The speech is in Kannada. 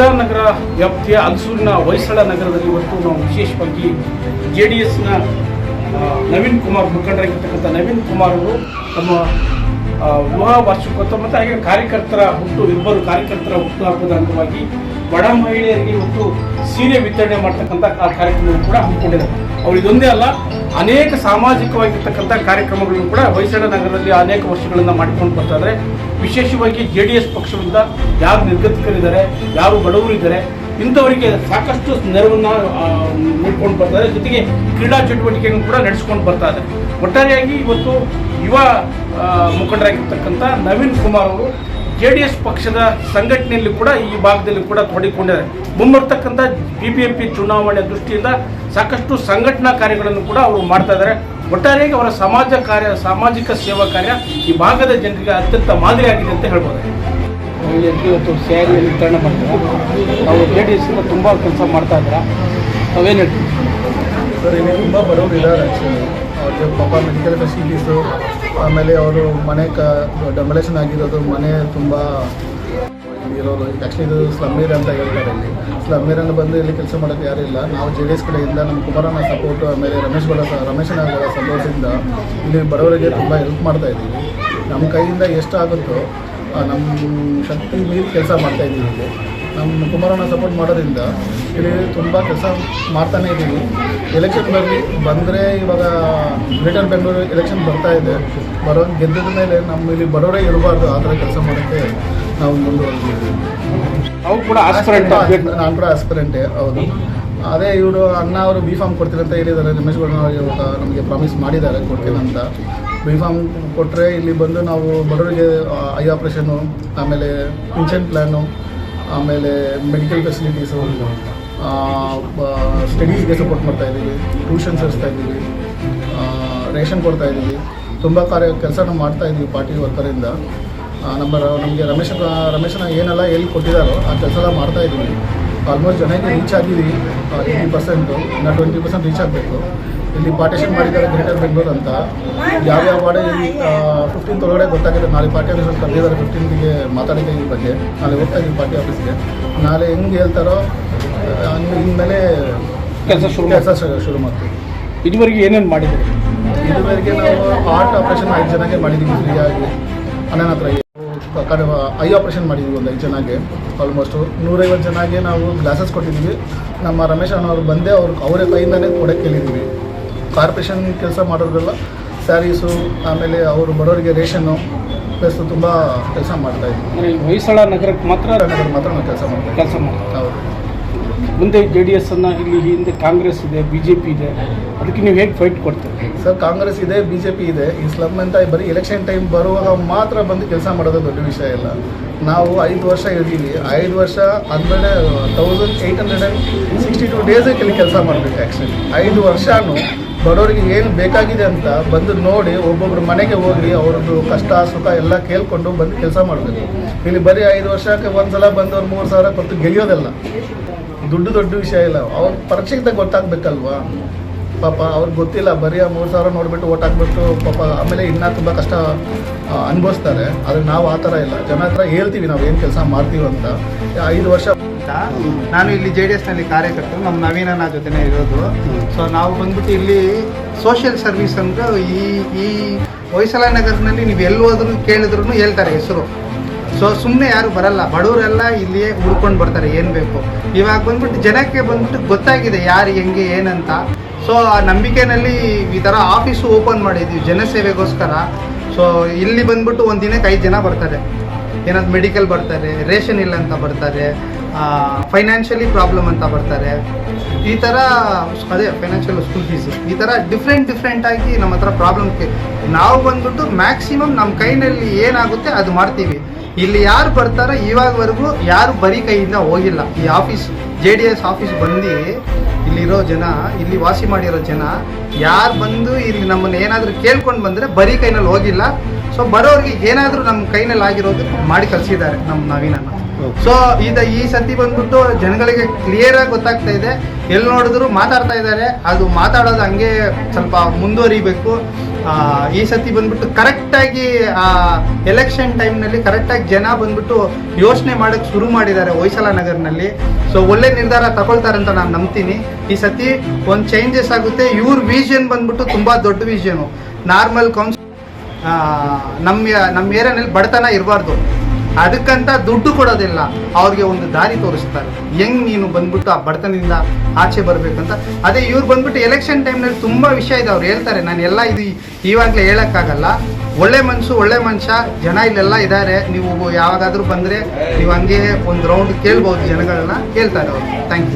ಇಂದಿರಾನಗರ ವ್ಯಾಪ್ತಿಯ ಅಲ್ಸೂರಿನ ಹೊಯ್ಸಳ ನಗರದಲ್ಲಿ ಇವತ್ತು ನಾವು ವಿಶೇಷವಾಗಿ ಜೆ ಡಿ ಎಸ್ನ ನವೀನ್ ಕುಮಾರ್ ಮುಖಂಡರಾಗಿರ್ತಕ್ಕಂಥ ನವೀನ್ ಕುಮಾರ್ ಅವರು ತಮ್ಮ ವಿವಾಹ ವಾರ್ಷಿಕೋತ್ಸವ ಮತ್ತು ಹಾಗೆ ಕಾರ್ಯಕರ್ತರ ಹುಟ್ಟು, ಇಬ್ಬರು ಕಾರ್ಯಕರ್ತರ ಹುಟ್ಟು ಹಬ್ಬದ ಅಂಗವಾಗಿ ಬಡ ಮಹಿಳೆಯರಿಗೆ ಇವತ್ತು ಸೀರೆ ವಿತರಣೆ ಮಾಡ್ತಕ್ಕಂಥ ಆ ಕಾರ್ಯಕ್ರಮವನ್ನು ಕೂಡ ಹಮ್ಮಿಕೊಂಡಿದ್ದಾರೆ ಅವರು ಇದೊಂದೇ ಅಲ್ಲ, ಅನೇಕ ಸಾಮಾಜಿಕವಾಗಿರ್ತಕ್ಕಂಥ ಕಾರ್ಯಕ್ರಮಗಳನ್ನು ಕೂಡ ಹೊಯ್ಸಳ ನಗರದಲ್ಲಿ ಅನೇಕ ವರ್ಷಗಳಿಂದ ಮಾಡಿಕೊಂಡು ಬರ್ತಾ ಇದ್ದಾರೆ ವಿಶೇಷವಾಗಿ ಜೆ ಡಿ ಎಸ್ ಪಕ್ಷದಿಂದ ಯಾರು ನಿರ್ಗತಿಕರಿದ್ದಾರೆ, ಯಾರು ಬಡವರಿದ್ದಾರೆ, ಇಂಥವರಿಗೆ ಸಾಕಷ್ಟು ನೆರವನ್ನು ನೋಡ್ಕೊಂಡು ಬರ್ತಾರೆ. ಜೊತೆಗೆ ಕ್ರೀಡಾ ಚಟುವಟಿಕೆಯನ್ನು ಕೂಡ ನಡೆಸ್ಕೊಂಡು ಬರ್ತಾ ಇದ್ದಾರೆ ಒಟ್ಟಾರೆಯಾಗಿ ಇವತ್ತು ಯುವ ಮುಖಂಡರಾಗಿರ್ತಕ್ಕಂಥ ನವೀನ್ ಕುಮಾರ್ ಅವರು ಜೆ ಡಿ ಎಸ್ ಪಕ್ಷದ ಸಂಘಟನೆಯಲ್ಲಿ ಕೂಡ ಈ ಭಾಗದಲ್ಲಿ ಕೂಡ ತೊಡಿಕೊಂಡಿದ್ದಾರೆ. ಮುಂಬರ್ತಕ್ಕಂಥ ಬಿ ಬಿ ಎಂ ಪಿ ಚುನಾವಣೆ ದೃಷ್ಟಿಯಿಂದ ಸಾಕಷ್ಟು ಸಂಘಟನಾ ಕಾರ್ಯಗಳನ್ನು ಕೂಡ ಅವರು ಮಾಡ್ತಾ ಇದ್ದಾರೆ. ಒಟ್ಟಾರೆಯಾಗಿ ಅವರ ಸಮಾಜ ಕಾರ್ಯ ಸಾಮಾಜಿಕ ಸೇವಾ ಕಾರ್ಯ ಈ ಭಾಗದ ಜನರಿಗೆ ಅತ್ಯಂತ ಮಾದರಿಯಾಗಿದೆ ಅಂತ ಹೇಳ್ಬೋದು. ಇವತ್ತು ಸ್ಯಾರಿ ವಿತರಣೆ ಮಾಡ್ತಾರೆ ಅವರು ಜೆ ಡಿ ಎಸ್ನ ತುಂಬ ಕೆಲಸ ಮಾಡ್ತಾ ಇದ್ದಾರೆ? ಅವೇನು ಹೇಳ್ತೀವಿ? ಸರ್ ಇಲ್ಲಿ ತುಂಬ ಅವ್ರಿಗೆ ಪಾಪ ಮೆಡಿಕಲ್ ಫೆಸಿಲಿಟೀಸು ಆಮೇಲೆ ಅವರು ಮನೆ ಕ ಡೆಮೊಲೇಷನ್ ಆಗಿರೋದು ಮನೆ ತುಂಬ ಇರೋದು. ಆ್ಯಕ್ಚುಲಿ ಇದು ಸ್ಲಮ್ ಏರಿಯಾ ಅಂತ ಹೇಳ್ತಾರೆ ಇಲ್ಲಿ. ಸ್ಲಮ್ ಏರಿಯಾನ ಬಂದು ಇಲ್ಲಿ ಕೆಲಸ ಮಾಡೋಕ್ಕೆ ಯಾರೂ ಇಲ್ಲ. ನಾವು ಜೆ ಡಿ ಎಸ್ ಕಡೆಯಿಂದ ನಮ್ಮ ಕುಮಾರನ ಸಪೋರ್ಟು ಆಮೇಲೆ ರಮೇಶ್ ಗೌಡ ರಮೇಶನ ಸಂತೋಷದಿಂದ ಇಲ್ಲಿ ಬಡವರಿಗೆ ತುಂಬ ಹೆಲ್ಪ್ ಮಾಡ್ತಾ ಇದ್ದೀವಿ. ನಮ್ಮ ಕೈಯಿಂದ ಎಷ್ಟಾಗುತ್ತೋ ನಮ್ಮ ಶಕ್ತಿ ಮೀರಿ ಕೆಲಸ ಮಾಡ್ತಾ ಇದ್ದೀವಿ ಇಲ್ಲಿ. ನಮ್ಮ ಕುಮಾರಣ್ಣ ಸಪೋರ್ಟ್ ಮಾಡೋದ್ರಿಂದ ಇಲ್ಲಿ ತುಂಬ ಕೆಲಸ ಮಾಡ್ತಾನೆ ಇದ್ದೀವಿ. ಎಲೆಕ್ಷನ್ನಲ್ಲಿ ಬಂದರೆ ಇವಾಗ ಗ್ರೇಟರ್ ಬೆಂಗಳೂರು ಎಲೆಕ್ಷನ್ ಬರ್ತಾ ಇದೆ. ಬರೋ ಗೆದ್ದಿದ ಮೇಲೆ ನಮ್ಮ ಇಲ್ಲಿ ಬಡವರೇ ಇರಬಾರ್ದು ಆ ಥರ ಕೆಲಸ ಮಾಡೋಕ್ಕೆ ನಾವು ಮುಂದುವರೆದಿದ್ದೀವಿ. ಕೂಡ ನಾನು ಕೂಡ ಆಸ್ಪಿರೆಂಟೇ ಹೌದು. ಅದೇ ಇವರು ಅಣ್ಣ ಅವರು ಬಿ ಫಾರ್ಮ್ ಕೊಡ್ತೀನಿ ಅಂತ ಹೇಳಿದ್ದಾರೆ. ರಮೇಶ್ ಗೌಡ ಇವಾಗ ನಮಗೆ ಪ್ರಾಮಿಸ್ ಮಾಡಿದ್ದಾರೆ ಕೊಡ್ತೀನಿ ಅಂತ. ಬಿ ಫಾರ್ಮ್ ಕೊಟ್ಟರೆ ಇಲ್ಲಿ ಬಂದು ನಾವು ಬಡವರಿಗೆ ಐ ಆಪ್ರೇಷನು ಆಮೇಲೆ ಪಿಂಚನ್ ಪ್ಲ್ಯಾನು ಆಮೇಲೆ ಮೆಡಿಕಲ್ ಫೆಸಿಲಿಟೀಸು ಸ್ಟಡೀಸ್ಗೆ ಸಪೋರ್ಟ್ ಮಾಡ್ತಾ ಇದ್ದೀವಿ ಟ್ಯೂಷನ್ ಸೇರಿಸ್ತಾ ಇದ್ದೀವಿ ರೇಷನ್ ಕೊಡ್ತಾ ಇದ್ದೀವಿ. ತುಂಬ ಕಾರ್ಯ, ಕೆಲಸನ ಮಾಡ್ತಾ ಇದ್ದೀವಿ ಪಾರ್ಟಿ ವರ್ಕರಿಂದ ನಮ್ಮ ನಮಗೆ ರಮೇಶ್ ರಮೇಶನ ಏನೆಲ್ಲ ಎಲ್ಲಿ ಕೊಟ್ಟಿದ್ದಾರೋ ಆ ಕೆಲಸ ಮಾಡ್ತಾ ಇದ್ದೀವಿ. ಆಲ್ಮೋಸ್ಟ್ ಜನಕ್ಕೆ ರೀಚ್ ಆಗಿದ್ದೀವಿ ಏಯ್ಟಿ ಪರ್ಸೆಂಟು ಇನ್ನು ಟ್ವೆಂಟಿ ಪರ್ಸೆಂಟ್ ರೀಚ್ ಆಗಬೇಕು. ಇಲ್ಲಿ ಪಾರ್ಟಿಷನ್ ಮಾಡಿದ್ದಾರೆ ಗ್ರೇಟರ್ ಬೆಂಗಳೂರು ಅಂತ. ಯಾವ್ಯಾವ ವಾರ್ಡ್ ಇಲ್ಲಿ ಫಿಫ್ಟೀನ್ತ್ ಒಳಗಡೆ ಗೊತ್ತಾಗಿದೆ. ನಾಳೆ ಪಾರ್ಟಿ ಆಫೀಸಲ್ಲಿ ಕರೆದಿದ್ದಾರೆ ಫಿಫ್ಟೀನ್ತ್ಗೆ ಮಾತಾಡಿದ್ದೆ ಈ ಬಗ್ಗೆ. ನಾಳೆ ಹೋಗ್ತಾ ಇದ್ದೀವಿ ಪಾರ್ಟಿ ಆಫೀಸ್ಗೆ ನಾಳೆ ಹೆಂಗೆ ಹೇಳ್ತಾರೋ ಇನ್ಮೇಲೆ ಕೆಲಸ ಶುರು ಕೆಲಸ ಶುರು ಮಾಡ್ತೀವಿ. ಇದುವರೆಗೆ ಏನೇನು ಮಾಡಿದ್ದೀವಿ ಇದುವರೆಗೆ ನಾವು ಹಾರ್ಟ್ ಆಪ್ರೇಷನ್ ಐದು ಜನಕ್ಕೆ ಮಾಡಿದ್ದೀವಿ ಫ್ರೀಯಾಗಿ ಅಣ್ಣನ ಹತ್ರ ಕಡೆ ಐ ಆಪ್ರೇಷನ್ ಮಾಡಿದ್ದೀವಿ ಒಂದು ಐದು ಜನಕ್ಕೆ ಆಲ್ಮೋಸ್ಟು ನೂರೈವತ್ತು ಜನಕ್ಕೆ ನಾವು ಗ್ಲಾಸಸ್ ಕೊಟ್ಟಿದ್ದೀವಿ. ನಮ್ಮ ರಮೇಶ್ ಅಣ್ಣವ್ರು ಬಂದೇ ಅವ್ರು ಅವರೇ ಕೈಯಿಂದಲೇ ಕೊಡೋಕ್ಕೆ ಹೇಳಿದ್ದೀವಿ. ಕಾರ್ಪೊರೇಷನ್ ಕೆಲಸ ಮಾಡೋರಿಗೆಲ್ಲ ಸ್ಯಾರೀಸು ಆಮೇಲೆ ಅವರು ಬಡವರಿಗೆ ರೇಷನ್ನು ಪ್ಲಸ್ ತುಂಬ ಕೆಲಸ ಮಾಡ್ತಾ ಇದ್ದೀವಿ ಅಂದರೆ ಹೊಯ್ಸಳ ನಗರಕ್ಕೆ ಮಾತ್ರ ನಗರ ಮಾತ್ರ ನಾವು ಕೆಲಸ ಮಾಡ್ತೀವಿ ಕೆಲಸ ಮಾಡ್ತಾರೆ ಹೌದು. ಮುಂದೆ ಜೆ ಡಿ ಎಸ್ ಅನ್ನು ಇಲ್ಲಿ ಹಿಂದೆ ಕಾಂಗ್ರೆಸ್ ಇದೆ ಬಿ ಜೆ ಪಿ ಇದೆ ಅದಕ್ಕೆ ನೀವು ಹೇಗೆ ಫೈಟ್ ಕೊಡ್ತೀರಿ? ಸರ್ ಕಾಂಗ್ರೆಸ್ ಇದೆ ಬಿ ಜೆ ಪಿ ಇದೆ ಈ ಸ್ಲಮ್ ಅಂತ ಬರೀ ಎಲೆಕ್ಷನ್ ಟೈಮ್ ಬರುವಾಗ ಮಾತ್ರ ಬಂದು ಕೆಲಸ ಮಾಡೋದು ದೊಡ್ಡ ವಿಷಯ ಇಲ್ಲ ನಾವು ಐದು ವರ್ಷ ಇದ್ದೀವಿ. ಐದು ವರ್ಷ ಆದಮೇಲೆ thousand eight hundred and sixty two ಡೇಸೇ ಕೆಲಸ ಮಾಡಬೇಕು ಆ್ಯಕ್ಚುಲಿ ಐದು ವರ್ಷನೂ ಬಡವರಿಗೆ ಏನು ಬೇಕಾಗಿದೆ ಅಂತ ಬಂದು ನೋಡಿ ಒಬ್ಬೊಬ್ರು ಮನೆಗೆ ಹೋಗಿ ಅವ್ರದ್ದು ಕಷ್ಟ, ಸುಖ ಎಲ್ಲ ಕೇಳ್ಕೊಂಡು ಬಂದು ಕೆಲಸ ಮಾಡಬೇಕು. ಇಲ್ಲಿ ಬರೀ ಐದು ವರ್ಷಕ್ಕೆ ಒಂದು ಸಲ ಬಂದವ್ರು ಮೂರು ಸಾವಿರ ಕೊಟ್ಟು ಗೆಲಿಯೋದಲ್ಲ ದುಡ್ಡು ದೊಡ್ಡ ವಿಷಯ ಇಲ್ಲ. ಅವ್ರ ಪರೀಕ್ಷೆಗೆ ಗೊತ್ತಾಗಬೇಕಲ್ವಾ? ಪಾಪ ಅವ್ರಿಗೆ ಗೊತ್ತಿಲ್ಲ, ಬರೀ ಆ ಮೂರು ಸಾವಿರ ನೋಡಿಬಿಟ್ಟು ಓಟ್ ಹಾಕ್ಬಿಟ್ಟು ಪಾಪ ಆಮೇಲೆ ಇನ್ನೂ ತುಂಬ ಕಷ್ಟ ಅನುಭವಿಸ್ತಾರೆ. ಆದರೆ ನಾವು ಆ ಥರ ಇಲ್ಲ. ಜನ ಹತ್ರ ಹೇಳ್ತೀವಿ ನಾವು ಏನು ಕೆಲಸ ಮಾಡ್ತೀವಿ ಅಂತ. ಐದು ವರ್ಷ ನಾನು ಇಲ್ಲಿ ಜೆ ಡಿ ಎಸ್ನಲ್ಲಿ ಕಾರ್ಯಕರ್ತರು, ನಮ್ಮ ನವೀನನ ಜೊತೆನೇ ಇರೋದು. ಸೊ ನಾವು ಬಂದ್ಬಿಟ್ಟು ಇಲ್ಲಿ ಸೋಷಿಯಲ್ ಸರ್ವಿಸ್ ಅಂದ್ರೆ ಈ ಈ ಹೊಯ್ಸಲ ನಗರದಲ್ಲಿ ನೀವು ಎಲ್ಲಿ ಹೋದ್ರು ಕೇಳಿದ್ರು ಹೇಳ್ತಾರೆ ಹೆಸರು. ಸೊ ಸುಮ್ಮನೆ ಯಾರು ಬರಲ್ಲ. ಬಡವರೆಲ್ಲ ಇಲ್ಲಿಯೇ ಹುಡ್ಕೊಂಡು ಬರ್ತಾರೆ. ಏನು ಬೇಕು? ಇವಾಗ ಬಂದ್ಬಿಟ್ಟು ಜನಕ್ಕೆ ಬಂದ್ಬಿಟ್ಟು ಗೊತ್ತಾಗಿದೆ ಯಾರು, ಹೆಂಗೆ, ಏನಂತ. ಸೊ ಆ ನಂಬಿಕೆನಲ್ಲಿ ಈ ಥರ ಆಫೀಸು ಓಪನ್ ಮಾಡಿದ್ವಿ ಜನಸೇವೆಗೋಸ್ಕರ. ಸೊ ಇಲ್ಲಿ ಬಂದ್ಬಿಟ್ಟು ಒಂದು ದಿನಕ್ಕೆ ಐದು ಜನ ಬರ್ತಾರೆ. ಏನಾದ್ರು ಮೆಡಿಕಲ್ ಬರ್ತಾರೆ, ರೇಷನ್ ಇಲ್ಲ ಅಂತ ಬರ್ತಾರೆ ಫೈನಾನ್ಷಿಯಲಿ ಪ್ರಾಬ್ಲಮ್ ಅಂತ ಬರ್ತಾರೆ. ಈ ಥರ ಅದೇ ಫೈನಾನ್ಷಿಯಲ್ ಸ್ಕೂಲ್ ಫೀಸು ಈ ಥರ ಡಿಫ್ರೆಂಟ್ ಡಿಫ್ರೆಂಟ್ ಆಗಿ ನಮ್ಮ ಹತ್ರ ಪ್ರಾಬ್ಲಮ್ ನಾವು ಬಂದ್ಬಿಟ್ಟು ಮ್ಯಾಕ್ಸಿಮಮ್ ನಮ್ಮ ಕೈನಲ್ಲಿ ಏನಾಗುತ್ತೆ ಅದು ಮಾಡ್ತೀವಿ. ಇಲ್ಲಿ ಯಾರು ಬರ್ತಾರೋ ಇವಾಗವರೆಗೂ ಯಾರು ಬರೀ ಕೈಯಿಂದ ಹೋಗಿಲ್ಲ ಈ office J D S office ಬಂದು ಇಲ್ಲಿರೋ ಜನ ಇಲ್ಲಿ ವಾಸಿ ಮಾಡಿರೋ ಜನ ಯಾರು ಬಂದು ಇಲ್ಲಿ ನಮ್ಮನ್ನು ಏನಾದರೂ ಕೇಳ್ಕೊಂಡು ಬಂದರೆ ಬರೀ ಕೈನಲ್ಲಿ ಹೋಗಿಲ್ಲ. ಸೊ ಬರೋರಿಗೆ ಏನಾದರೂ ನಮ್ಮ ಕೈನಲ್ಲಿ ಆಗಿರೋದು ಮಾಡಿ ಕಳಿಸಿದ್ದಾರೆ ನಮ್ಮ ನವೀನನ್ನ ಸೊ ಈಗ ಈ ಸತಿ ಬಂದ್ಬಿಟ್ಟು ಜನಗಳಿಗೆ ಕ್ಲಿಯರ್ ಆಗಿ ಗೊತ್ತಾಗ್ತಾ ಇದೆ. ಎಲ್ಲಿ ನೋಡಿದ್ರು ಮಾತಾಡ್ತಾ ಇದ್ದಾರೆ. ಅದು ಮಾತಾಡೋದು ಹಂಗೆ ಸ್ವಲ್ಪ ಮುಂದುವರಿಬೇಕು. ಈ ಸತಿ ಬಂದ್ಬಿಟ್ಟು ಕರೆಕ್ಟಾಗಿ ಎಲೆಕ್ಷನ್ ಟೈಮ್ನಲ್ಲಿ ಕರೆಕ್ಟಾಗಿ ಜನ ಬಂದ್ಬಿಟ್ಟು ಯೋಚನೆ ಮಾಡೋಕ್ಕೆ ಶುರು ಮಾಡಿದ್ದಾರೆ ಹೊಯ್ಸಲ ನಗರ್ನಲ್ಲಿ. ಸೊ ಒಳ್ಳೆ ನಿರ್ಧಾರ ತಗೊಳ್ತಾರೆ ಅಂತ ನಾನು ನಂಬ್ತೀನಿ. ಈ ಸತಿ ಒಂದು ಚೇಂಜಸ್ ಆಗುತ್ತೆ. ಇವ್ರ ವಿಷನ್ ಬಂದ್ಬಿಟ್ಟು ತುಂಬ ದೊಡ್ಡ ವಿಷನು ನಾರ್ಮಲ್ ಕೌನ್ಸ್ ನಮ್ಮ ನಮ್ಮ ಏರಿಯಾನಲ್ಲಿ ಬಡತನ ಇರಬಾರ್ದು. ಅದಕ್ಕಂತ ದುಡ್ಡು ಕೊಡೋದಿಲ್ಲ. ಅವ್ರಿಗೆ ಒಂದು ದಾರಿ ತೋರಿಸ್ತಾರೆ. ಹೆಂಗ್ ನೀನು ಬಂದ್ಬಿಟ್ಟು ಆ ಬಡತನದಿಂದ ಆಚೆ ಬರ್ಬೇಕಂತ. ಅದೇ ಇವ್ರು ಬಂದ್ಬಿಟ್ಟು ಎಲೆಕ್ಷನ್ ಟೈಮ್ನಲ್ಲಿ ತುಂಬ ವಿಷಯ ಇದೆ. ಅವ್ರು ಹೇಳ್ತಾರೆ, ನಾನು ಎಲ್ಲ ಇದು ಇವಾಗಲೇ ಹೇಳೋಕ್ಕಾಗಲ್ಲ. ಒಳ್ಳೆ ಮನಸ್ಸು ಒಳ್ಳೆ ಮನುಷ್ಯ, ಜನ ಇಲ್ಲೆಲ್ಲ ಇದ್ದಾರೆ ನೀವು ಯಾವಾಗಾದರೂ ಬಂದರೆ ನೀವು ಹಂಗೆ ಒಂದು ರೌಂಡ್ ಕೇಳ್ಬೋದು ಜನಗಳನ್ನ ಕೇಳ್ತಾರೆ ಅವರು. Thank you